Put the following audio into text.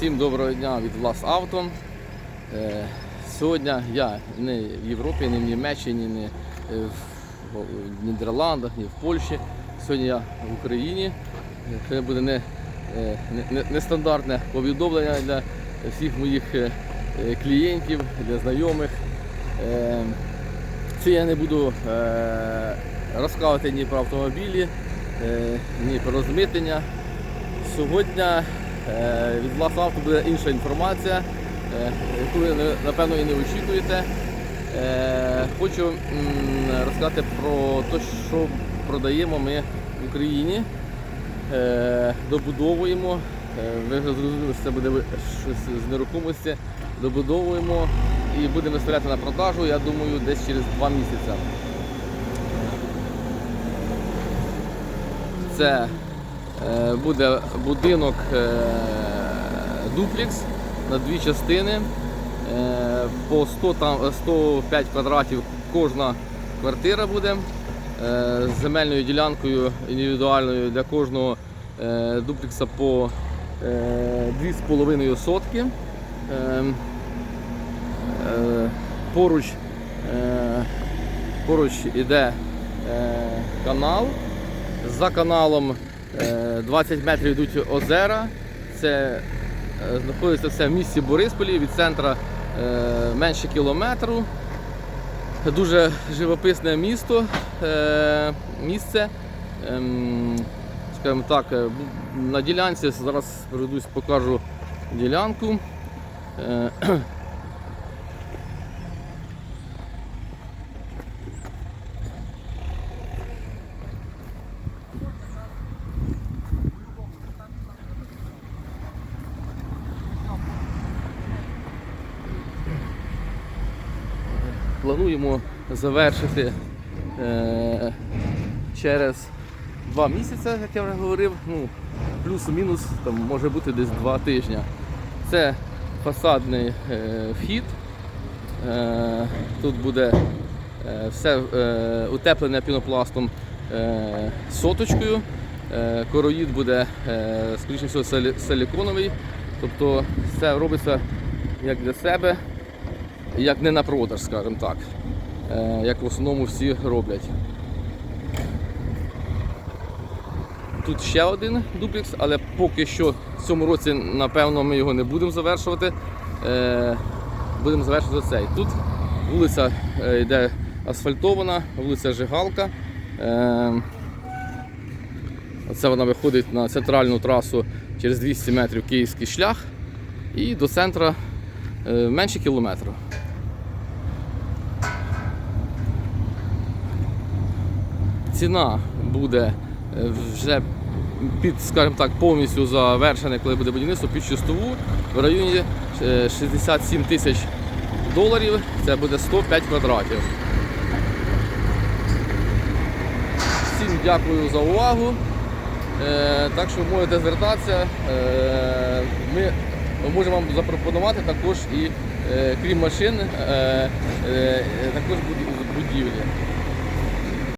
Всім доброго дня від Влас Авто. Е, Сьогодні я не в Європі, не в Німеччині, не е, в Нідерландах, ні в Польщі. Сьогодні я в Україні. Це буде не, е, не, не- нестандартне повідомлення для всіх моїх клієнтів, для знайомих. Це я не буду розказувати ні про автомобілі, ні про розмитнення. Сьогодні від Влас Авто буде інша інформація, е, яку ви напевно і не очікуєте. Е, Хочу розказати про те, що продаємо ми в Україні. Е, Добудовуємо. Е, Ви вже зрозуміли, що це буде щось з нерухомості. Добудовуємо і будемо виставляти на продажу, я думаю, десь через два місяці. Це е, буде будинок е, дуплекс на дві частини. Е, По 100, там, 105 квадратів кожна квартира буде е, з земельною ділянкою індивідуальною для кожного е, дуплекса по е, 2,5 сотки. Е, е, Поруч, е, поруч іде е, канал. За каналом е, 20 метрів йдуть озера. Це е, знаходиться все в місті Борисполі від центра е, менше кілометру. Дуже живописне місто, е, місце. Ем, Скажімо так, е, на ділянці зараз пройдусь, покажу ділянку. Плануємо завершити е, через два місяці, як я вже говорив. Ну, плюс-мінус може бути десь два тижні. Це фасадний е, вхід. Е, тут буде е, все е, утеплене пінопластом е, соточкою. Е, короїд буде, е, скоріше всього, силіконовий. Тобто все робиться як для себе, як не на продаж, скажімо так, е, як в основному всі роблять. Тут ще один дуплекс, але поки що в цьому році, напевно, ми його не будемо завершувати. Е, Будемо завершувати цей. Тут вулиця е, йде асфальтована, вулиця Жигалка. Е, Оце вона виходить на центральну трасу через 200 метрів київський шлях і до центра менше кілометра. Ціна буде е, вже під, скажімо так, повністю завершене, коли буде будівництво під чистову в районі е, 67 тисяч доларів. Це буде 105 квадратів. Всім дякую за увагу. Е, так що можете звертатися. Е, ми можемо вам запропонувати також і е, крім машин, е, е, також буд- будівлі.